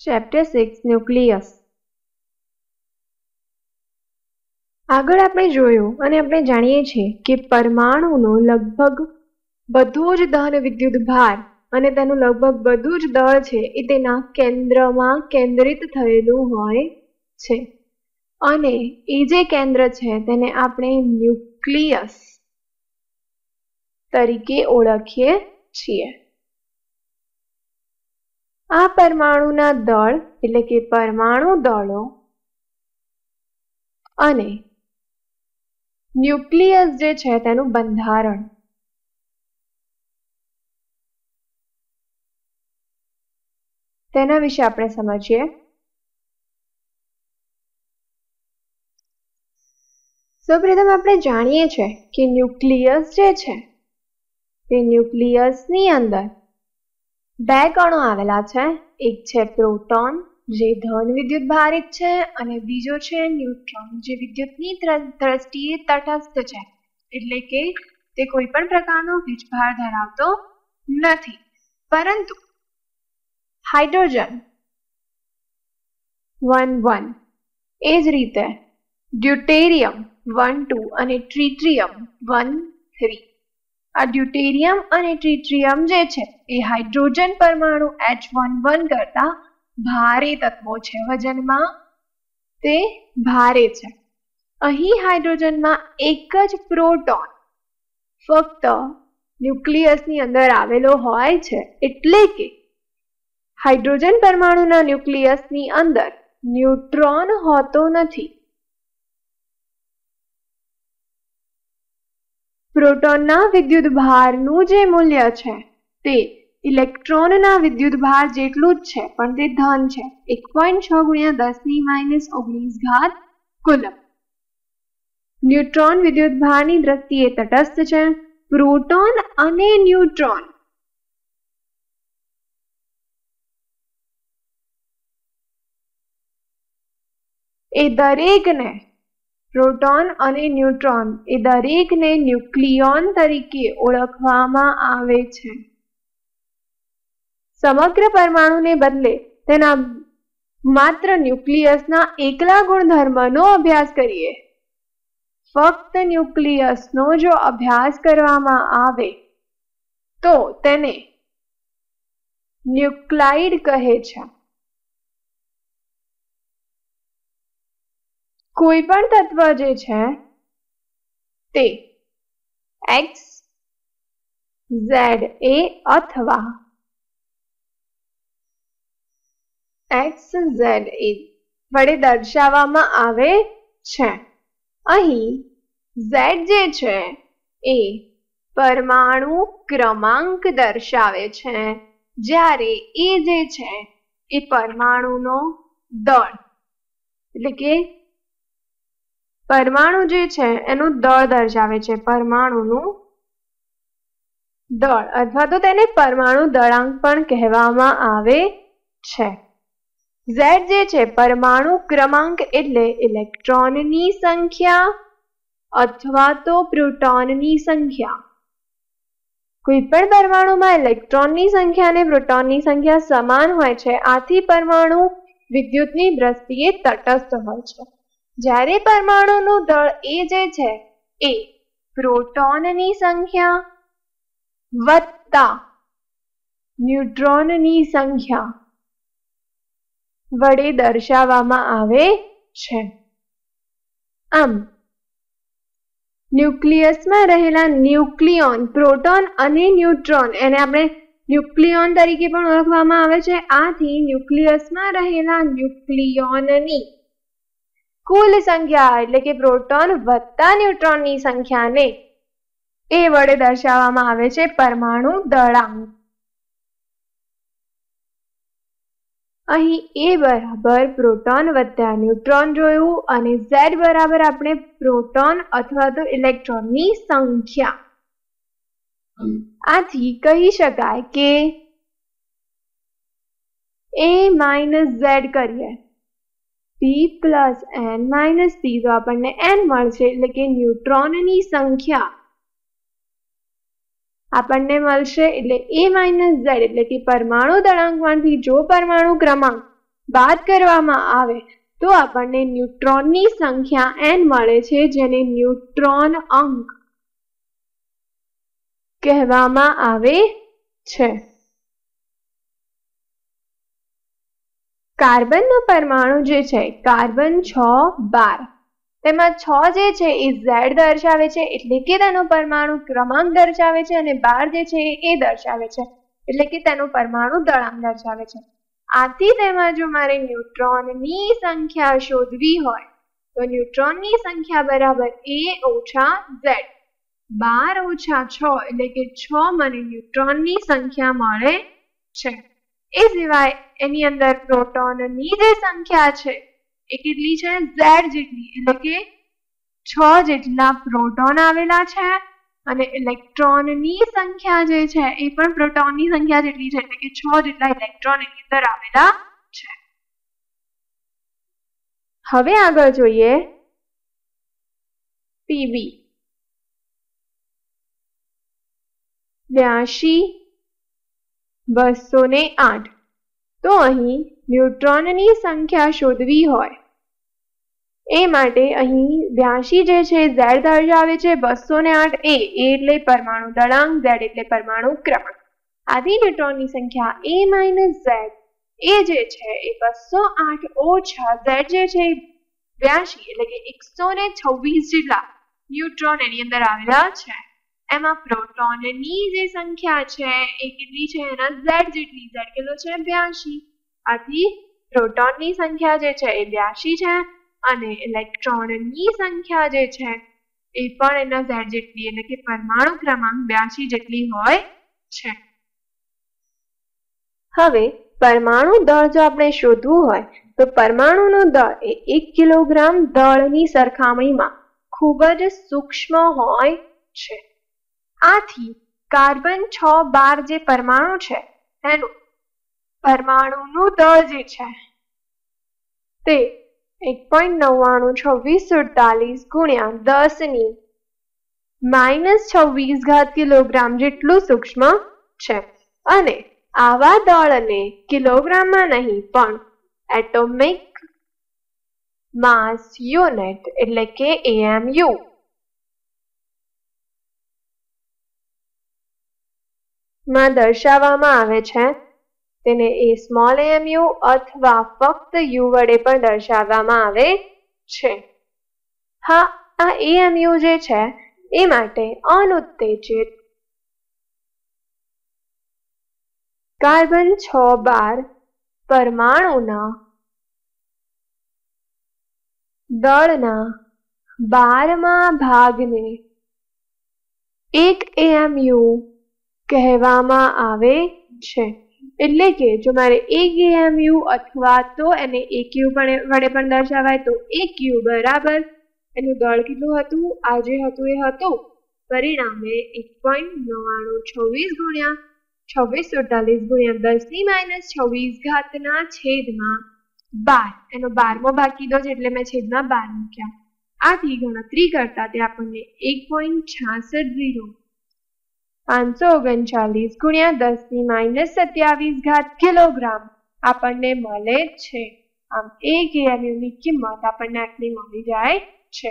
Chapter six nucleus આગળ આપણે જોયું અને આપણે જાણીએ છીએ કે પરમાણુનો લગભગ બધો જ દહન વિદ્યુત ભાર અને તેનું લગભગ બધું જ દળ છે એ તેના કેન્દ્રમાં કેન્દ્રિત થયેલું હોય છે. અને એ જે કેન્દ્ર છે તેને આપણે ન્યુક્લિયસ તરીકે ઓળખીએ છીએ. આ પરમાણુના દળ, એટલે કે પરમાણુ દળો અને ન્યુક્લિયસ જે છે તેનું બંધારણ. તેના વિશે આપણે સમજીએ. સૌપ્રથમ આપણે જાણીએ છીએ કે ન્યુક્લિયસ જે છે તે ન્યુક્લિયસની અંદર બે કણો આવેલા છે. એક છે પ્રોટોન, જે ધન વિદ્યુત ભારિત છે, અને બીજો છે ન્યુટ્રોન, જે વિદ્યુતની દ્રષ્ટિએ તટસ્થ છે. એટલે કે તે કોઈ પણ પ્રકારનો વીજભાર ધરાવતો નથી. પરંતુ હાઇડ્રોજન વન વન, એ જ રીતે ડ્યુટેરિયમ વન ટુ અને ટ્રીટ્રિયમ વન થ્રી આ ડ્યુટેરિયમ અને ટ્રીટ્રિયમ જે છે, એ હાઇડ્રોજન પરમાણુ એચ વન વન કરતા ભારે તત્વો છે વજનમાં. તે ભારે છે. અહીં હાઇડ્રોજનમાં એક જ પ્રોટોન ફક્ત ન્યુક્લિયસની અંદર આવેલો હોય છે, એટલે કે હાઇડ્રોજન પરમાણુના ન્યુક્લિયસની અંદર ન્યુટ્રોન હોતો નથી. પ્રોટોનના વિદ્યુત ભારનું જે મૂલ્ય છે, તે ઇલેક્ટ્રોનના વિદ્યુત ભાર જેટલું જ છે, પણ તે ધન છે. એક પોઈન્ટ છ ગુણ્યા દસની માઇનસ ઓગણીસ ઘાત કુલમ ન્યુટ્રોન વિદ્યુત ભારની દ્રષ્ટિએ તટસ્થ છે. પ્રોટોન અને ન્યુટ્રોન. એ દરેકને પ્રોટોન અને ન્યુટ્રોન એ દરેકને ન્યુક્લિયોન તરીકે ઓળખવામાં આવે છે. સમગ્ર પરમાણુને બદલે તેના માત્ર ન્યુક્લિયસના એકલા ગુણધર્મનો અભ્યાસ કરીએ. ફક્ત ન્યુક્લિયસનો જો અભ્યાસ કરવામાં આવે, તો તેને ન્યુક્લાઇડ કહે છે. કોઈ પણ તત્વ જે છે, તે એક્સ ઝેડ એ અથવા એક્સ ઝેડ એ વડે દર્શાવવામાં આવે છે. અહીં ઝેડ જે છે, એ પરમાણુ ક્રમાંક દર્શાવે છે. જ્યારે એ જે છે, એ પરમાણુનો દળ, એટલે કે પરમાણુ જે છે, એનું દળ દર્શાવે છે. પરમાણુનું દળ અથવા તો તેને પરમાણુ દળાંક પણ કહેવામાં આવે છે. ઝેડ જે છે, પરમાણુ ક્રમાંક એટલે ઇલેક્ટ્રોનની સંખ્યા અથવા તો પ્રોટોનની સંખ્યા. કોઈ પણ પરમાણુમાં ઇલેક્ટ્રોનની સંખ્યા અને પ્રોટોનની સંખ્યા સમાન હોય છે, આથી પરમાણુ વિદ્યુતની દ્રષ્ટિએ તટસ્થ હોય છે. જ્યારે પરમાણુનું દળ એ જે છે, એ પ્રોટોનની સંખ્યા વત્તા ન્યુટ્રોનની સંખ્યા વડે દર્શાવવામાં આવે છે. આમ, ન્યુક્લિયસમાં રહેલા ન્યુક્લિયોન પ્રોટોન અને ન્યુટ્રોન, એને આપણે ન્યુક્લિયોન તરીકે પણ ઓળખવામાં આવે છે, આથી ન્યુક્લિયસમાં રહેલા ન્યુક્લિયોનની કુલ સંખ્યા એટલે કે પ્રોટોન વત્તા ન્યુટ્રોનની સંખ્યાને એ વડે દર્શાવવામાં આવે છે પરમાણુ દળાંક. અહીં એ બરાબર પ્રોટોન વત્તા ન્યુટ્રોન જોયું અને ઝેડ બરાબર આપણે પ્રોટોન અથવા તો ઇલેક્ટ્રોનની સંખ્યા. આથી કહી શકાય કે એ માઇનસ ઝેડ કરીએ. P plus N minus P તો આપણને એન મળશે એટલે કે ન્યુટ્રોનની સંખ્યા આપણને મળશે એટલે એ માઇનસ ઝેડ એટલે કે પરમાણુ દળાંકમાંથી જો પરમાણુ ક્રમાંક બાદ કરવામાં આવે તો આપણને ન્યુટ્રોનની સંખ્યા એન મળે છે જેને ન્યુટ્રોન અંક કહેવામાં આવે છે. કાર્બનનો પરમાણુ જે છે, કાર્બન છ બાર. તેમાં છ જે છે, એ ઝેડ દર્શાવે છે, એટલે કે તેનો પરમાણુ ક્રમાંક દર્શાવે છે અને બાર જે છે, એ દર્શાવે છે, એટલે કે તેનો પરમાણુ દળાંક દર્શાવે છે. આથી તેમાં જો મારે ન્યુટ્રોનની સંખ્યા શોધવી હોય, તો ન્યુટ્રોનની સંખ્યા બરાબર એ ઓછા ઝેડ. બાર ઓછા છ, એટલે કે છ મને ન્યુટ્રોનની સંખ્યા મળે છે. એ સિવાય એની અંદર પ્રોટોનની જે સંખ્યા છે, એ કેટલી છે? ઝેડ જેટલી. એટલે કે છ જેટલા પ્રોટોન આવેલા છે અને ઇલેક્ટ્રોનની સંખ્યા જે છે, એ પણ પ્રોટોનની સંખ્યા જેટલી છે. એટલે કે છ જેટલા ઇલેક્ટ્રોન એની અંદર આવેલા છે. હવે આગળ જોઈએ પીબી બ્યાસી બસો ને આઠ. તો અહીં ન્યુટ્રોનની સંખ્યા શોધવી હોય. એ માટે અહીં બ્યાસી જે છે, ઝેડ દર્શાવે છે બસો ને આઠ એ એટલે પરમાણુ દળાંક ઝેડ એટલે પરમાણુ ક્રમાંક આથી ન્યુટ્રોનની સંખ્યા એ માઇનસ ઝેડ. એ જે છે, એ બસો આઠ ઓછા ઝેડ જે છે બ્યાસી એટલે કે એકસો ને છવ્વીસ જેટલા ન્યુટ્રોન એની અંદર આવેલા છે. એમાં પ્રોટોનની જે સંખ્યા છે, એ કેટલી છે? એના ઝેડ જેટલી, ઝેડ કેટલો છે? બ્યાસી આથી પ્રોટોનની સંખ્યા જે છે, એ બ્યાસી છે અને ઇલેક્ટ્રોનની સંખ્યા જે છે, એ પણ એના ઝેડ જેટલી, એટલે કે પરમાણુ ક્રમાંક બ્યાસી જેટલી હોય છે. હવે, પરમાણુ દળ જો આપણે શોધવું હોય, તો પરમાણુનું દળ એ એક કિલોગ્રામ દળની સરખામણીમાં ખૂબ જ સૂક્ષ્મ હોય છે. આથી કાર્બન છ બાર જે પરમાણુ છે, એનું પરમાણુનું દળ જે છે, તે એક પોઈન્ટ નવ્વાણું છવ્વીસ સુડતાલીસ ગુણ્યા દસની માઇનસ છવ્વીસ ઘાત કિલોગ્રામ જેટલું સૂક્ષ્મ છે. અને આવા દળને કિલોગ્રામમાં નહીં, પણ એટોમિક માસ યુનિટ, એટલે કે એએમયુ માં દર્શાવવામાં આવે છે. તેને એ સ્મોલ એમયુ અથવા ફક્ત યુ વડે પણ દર્શાવવામાં આવે છે. હા, આ એએમયુ જે છે, એ માટે અનુત્તેજિત કાર્બન છ બાર પરમાણુના દળના બારમા ભાગને એક એએમયુ કહેવામાં આવે છે. એટલે કે જો મારે એક એમયુ અથવા તો એને એક યુ વડે પણ દર્શાવાય તો એક યુ બરાબર એનું દળ કેટલું હતું? આ જે હતું એ હતું. પરિણામે એક પોઈન્ટ નવ્વાણું છવ્વીસ ગુણ્યા છવ્વીસ સુડતાલીસ ગુણ્યા દસની માઇનસ છવ્વીસ ઘાતના છેદમાં બાર. એનો બારમો ભાગ કીધો છે એટલે મેં છેદમાં બાર મૂક્યા. આથી ગણતરી કરતા તે આપણને એક પોઈન્ટ છાસઠ ઝીરો પાંચસો ઓગણચાલીસ ગુણ્યા દસની માઇનસ સત્યાવીસ ઘાત કિલોગ્રામ આપણને મળે છે. આમ એક એએમયુની કિંમત આપણને આટલી મળી જાય છે.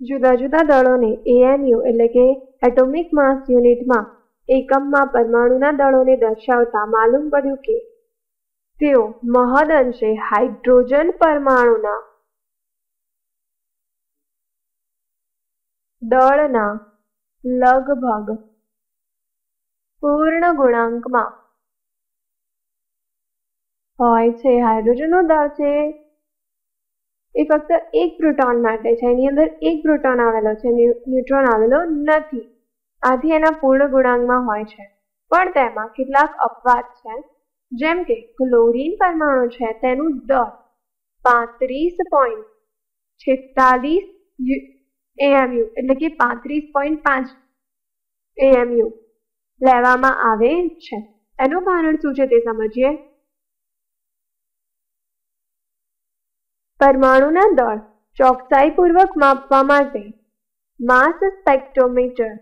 જુદા જુદા દળોને એએમયુ એટલે કે એટોમિક માસ યુનિટમાં એકમમાં પરમાણુના દળોને દર્શાવતા માલુમ પડ્યું કે તેઓ મહદઅંશે હાઇડ્રોજન પરમાણુના દળના લગભગ પૂર્ણ ગુણાંકમાં હોય છે. હાઇડ્રોજનનો દળ છે એ ફક્ત એક પ્રોટોન માટે છે. એની અંદર એક પ્રોટોન આવેલો છે. ન્યુટ્રોન આવેલો નથી. આથી એના પૂર્ણ ગુણાંકમાં હોય છે. પણ તેમાં કેટલાક અપવાદ છે. જેમ કે ક્લોરીન પરમાણુ છે. તેનું દળ પાંત્રીસ પોઈન્ટ છેતાલીસ એએમયુ એટલે કે પાંત્રીસ પોઈન્ટ પાંચ એએમયુ લેવામાં આવે છે. એનું કારણ શું છે તે સમજીએ. પરમાણુના દળ ચોકસાઈપૂર્વક માપવા માટે માસ સ્પેક્ટ્રોમીટર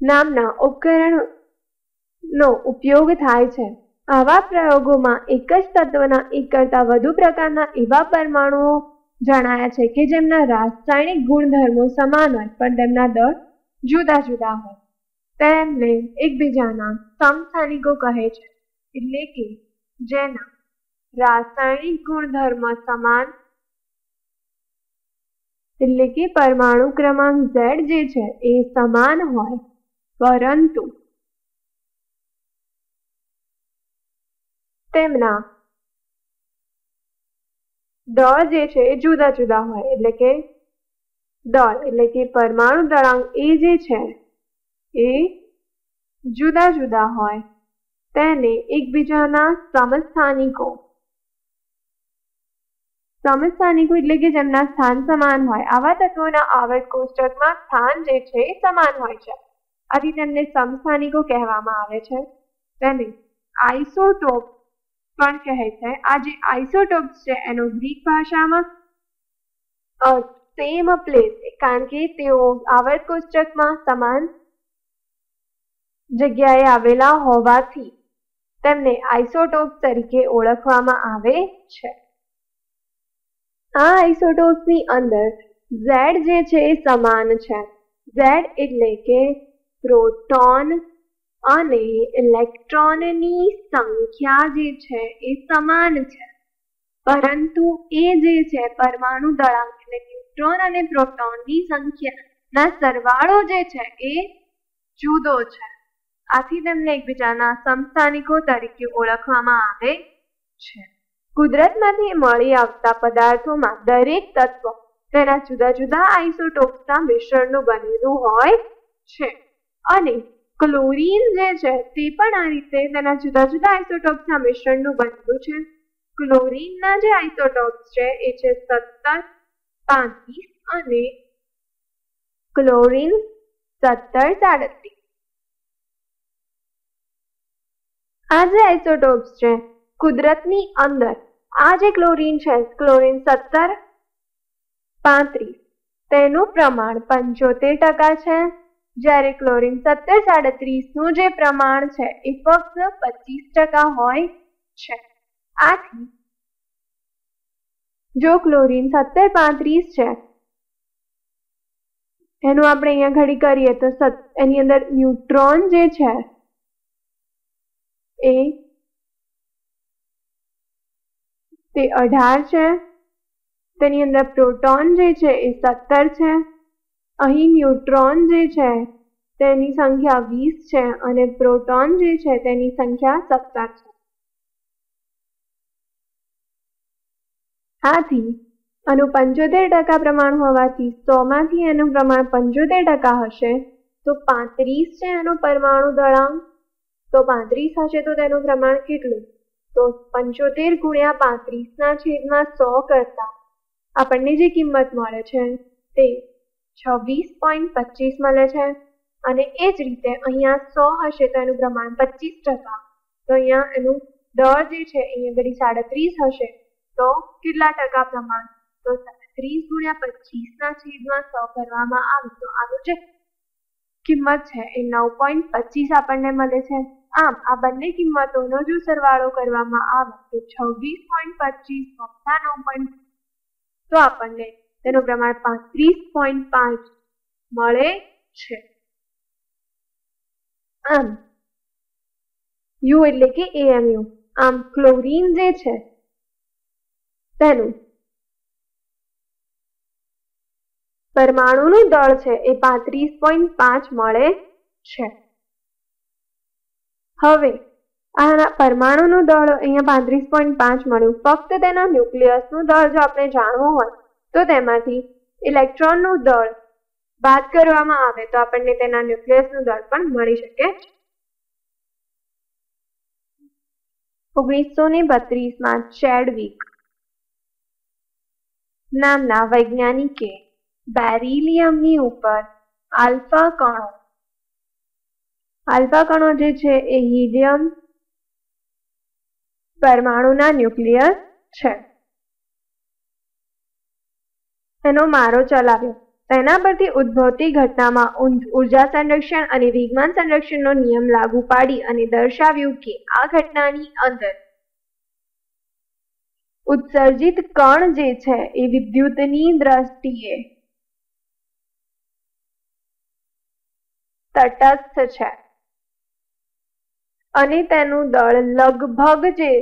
નામના ઉપકરણનો ઉપયોગ થાય છે. આવા પ્રયોગોમાં એક જ તત્વના એક કરતાં વધુ પ્રકારના એવા પરમાણુઓ જણાયા છે કે જેમના રાસાયણિક ગુણધર્મો સમાન હોય, પણ તેમના દળ જુદા જુદા હોય. તેમને એકબીજાના સમસ્થાનિકો કહે છે, એટલે કે જેના રાસાયણિક ગુણધર્મ સમાન એટલે કે પરમાણુ ક્રમાંક ઝેડ જે છે એ સમાન હોય, પરંતુ તેમના દળ જે છે એ જુદા જુદા હોય. એટલે કે દળ, એટલે કે પરમાણુ દળાંક એ જે છે એ જુદા જુદા હોય. તેને એકબીજાના સમસ્થાનિકો સમસ્થાનિકો એટલે કે જેમના સ્થાન સમાન હોય. આવા તત્વોના આવર્ત કોષ્ટકમાં સ્થાન જે છે એ સમાન હોય છે. આથી તેમને સમસ્થાનિકો કહેવામાં આવે છે. તેને આઇસોટોપ પણ કહે છે આ આઇસોટોપ્સ છે, એનો ગ્રીક ભાષામાં સેમ પ્લેસ કારણ કે તેઓ આવર્ત કોષ્ટકમાં સમાન જગ્યાએ આવેલા હોવાથી તેમને આઇસોટોપ તરીકે ઓળખવામાં આવે છે. આ આઇસોટોપ્સની અંદર ઝેડ જે છે એ સમાન છે. ઝેડ એટલે કે પ્રોટોન અને ઇલેક્ટ્રોનની સંખ્યા જે છે એ સમાન છે. પરંતુ એ જે છે પરમાણુ દળાંક એટલે ન્યુટ્રોન અને પ્રોટોનની સંખ્યાના સરવાળો જે છે એ જુદો છે. આથી તેમને એકબીજાના સમસ્થાનિકો તરીકે ઓળખવામાં આવે છે. કુદરતમાંથી મળી આવતા પદાર્થોમાં દરેક તત્વ તેના જુદા જુદા આઇસોટોપ્સના મિશ્રણનું બનેલું હોય છે. અને ક્લોરીન જે છે તે પણ આ રીતે તેના જુદા જુદા આઇસોટોપ્સના મિશ્રણનું બનેલું છે. ક્લોરીનના જે આઇસોટોપ્સ છે એ છે સત્તર, પાંત્રીસ અને ક્લોરીન સત્તર સાડત્રીસ. આ જે આઇસોટોપ્સ છે, કુદરતની અંદર આ જે ક્લોરીન છે, ક્લોરીન સત્તર, પાંત્રીસ, તેનું પ્રમાણ પંચોતેર ટકા છે. જ્યારે ક્લોરીન સત્તર સાડત્રીસનું જે પ્રમાણ છે એ ફક્ત પચીસ ટકા હોય છે. આથી જો ક્લોરીન સત્તર પાંત્રીસ છે, એનું આપણે અહીંયા ઘડી કરીએ તો એની અંદર ન્યુટ્રોન જે છે એ તે અઢાર છે, તેની અંદર પ્રોટોન જે છે એ સત્તર છે અહીં ન્યુટ્રોન જે છે, તેની સંખ્યા વીસ છે અને પ્રોટોન જે છે, તેની સંખ્યા સત્તર છે. આથી, આનું પંચોતેર ટકા પ્રમાણ હોવાથી સોમાંથી એનું પ્રમાણ પંચોતેર ટકા હશે, તો પાંત્રીસ છે એનો પરમાણુ દળાંક, તો પાંત્રીસ હશે તો તેનું પ્રમાણ કેટલું? તો પંચોતેર ગુણ્યા પાંત્રીસના છેદમાં સો કરતા આપણને જે કિંમત મળે છે, તે છવ્વીસ પોઈન્ટ પચીસ મળે છે. અને એ જ રીતે અહીંયા સો હશે તો એનું પ્રમાણ પચીસ ટકા. તો અહીંયા એનું દર જે છે અહીંયા ઘડી સાડત્રીસ હશે. તો કેટલા ટકા પ્રમાણ? તો ત્રીસ ગુણ્યા પચીસના છેદમાં સો કરવામાં આવે તો આનું જે કિંમત છે એ નવ પોઈન્ટ પચીસ આપણને મળે છે. આમ, આ બંને કિંમતોનો જો સરવાળો કરવામાં આવે તો છવ્વીસ પોઈન્ટ પચીસ વત્તા નવ પોઈન્ટ તો આપણને તેનું પ્રમાણ પાંત્રીસ પોઈન્ટ પાંચ મળે છે. આમ, યુ એટલે કે એએમયુ આમ, ક્લોરીન જે છે, તેનું પરમાણુનું દળ છે એ પાંત્રીસ પોઈન્ટ પાંચ મળે છે. હવે, આના પરમાણુનું દળ અહીંયા પાંત્રીસ પોઈન્ટ પાંચ મળ્યું. ફક્ત તેના ન્યુક્લિયસનું દળ જો આપણે જાણવું હોય તો તેમાંથી ઇલેક્ટ્રોનનું દળ બાદ કરવામાં આવે તો આપણને તેના ન્યુક્લિયસનું દળ પણ મળી શકે. ઓગણીસો ને બત્રીસમાં ચેડવિક નામના વૈજ્ઞાનિકે બેરિલિયમની ઉપર આલ્ફા કણો આલ્ફા કણો જે છે એ હિલિયમ પરમાણુના ન્યુક્લિયસ છે. એનો મારો ચલાવ્યો તેના પરથી ઉદ્ભવતી ઘટનામાં ઊર્જા સંરક્ષણ અને વિજ્ઞાન સંરક્ષણનો નિયમ લાગુ પાડી અને દર્શાવ્યું કે આ ઘટનાની અંદર ઉત્સર્જિત કણ જે છે એ વિદ્યુતની દ્રષ્ટિએ તટસ્થ છે. અને તેનું દળ લગભગ જે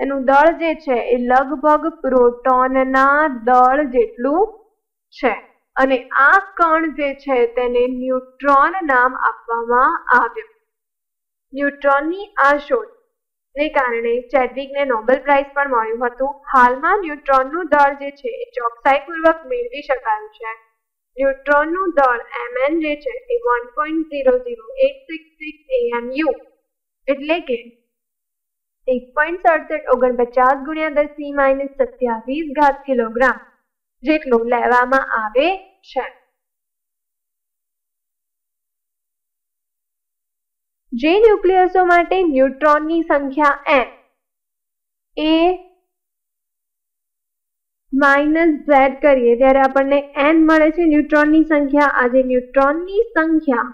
એનું દળ જે છે એ લગભગ પ્રોટોનના દળ જેટલું છે. અને આ કણ જે છે તેને ન્યુટ્રોન નામ આપવામાં આવ્યું. ન્યુટ્રોનની આ શોધ ને કારણે ચેડવિકને નોબેલ પ્રાઇઝ પણ મળ્યું હતું. હાલમાં ન્યુટ્રોનનું દળ જે છે એ ચોકસાઈપૂર્વક મેળવી શકાયું છે. ન્યુટ્રોનનું દળ એમએન જે છે એ one point zero zero eight six six AMU એટલે કે એક પોઈન્ટ સડસઠ ઓગણપચાસ ગુણ્યા દસની માઇનસ સત્યાવીસ ઘાત કિલોગ્રામ, જેટલું લેવામાં આવે છે. જે ન્યુક્લિયસો માટે ન્યુટ્રોનની સંખ્યા એન એ માઇનસ ઝેડ કરીએ ત્યારે આપણને એન મળે છે ન્યુટ્રોનની સંખ્યા. આજે ન્યુટ્રોનની સંખ્યા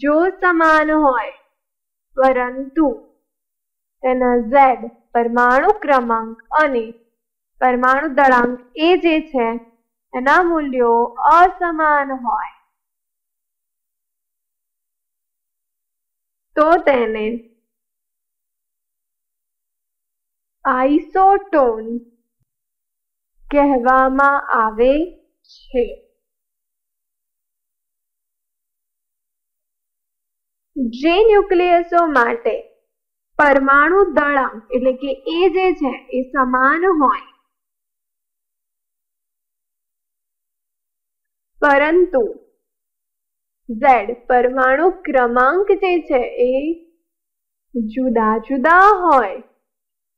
જો સમાન હોય, પરંતુ તેના ઝેડ પરમાણુ ક્રમાંક અને પરમાણુ દળાંક એ જે છે, એના મૂલ્યો અસમાન હોય. તો તેને આઇસોટોન કહેવામાં આવે છે. જે ન્યુક્લિયસો માટે પરમાણુ દળાંક એટલે કે એ જે છે, એ સમાન હોય. પરંતુ ઝેડ પરમાણુ ક્રમાંક જે છે, એ જુદા જુદા હોય,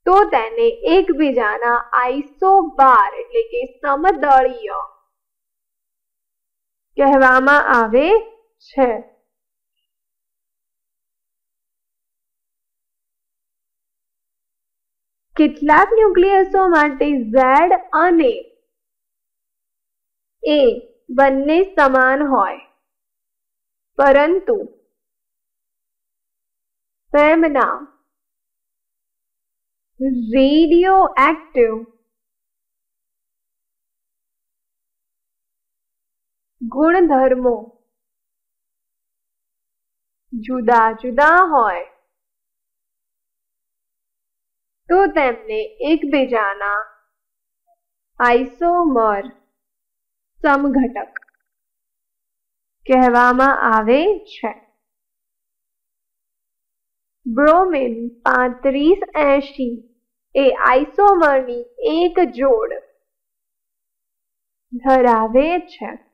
તો તેને એકબીજાના આઈસોબાર એટલે કે સમદળીય કહેવામાં આવે છે. કેટલાક ન્યુક્લિયસો માટે ઝેડ અને એ બંને સમાન હોય. પરંતુ તેમના રેડિયો એક્ટિવ ગુણધર્મો જુદા જુદા હોય. તો તેમને એકબીજાના આઇસોમર સમઘટક કહેવામાં આવે છે. બ્રોમિન પાંત્રીસ એંશી એ આઇસોમરની એક જોડ ધરાવે છે.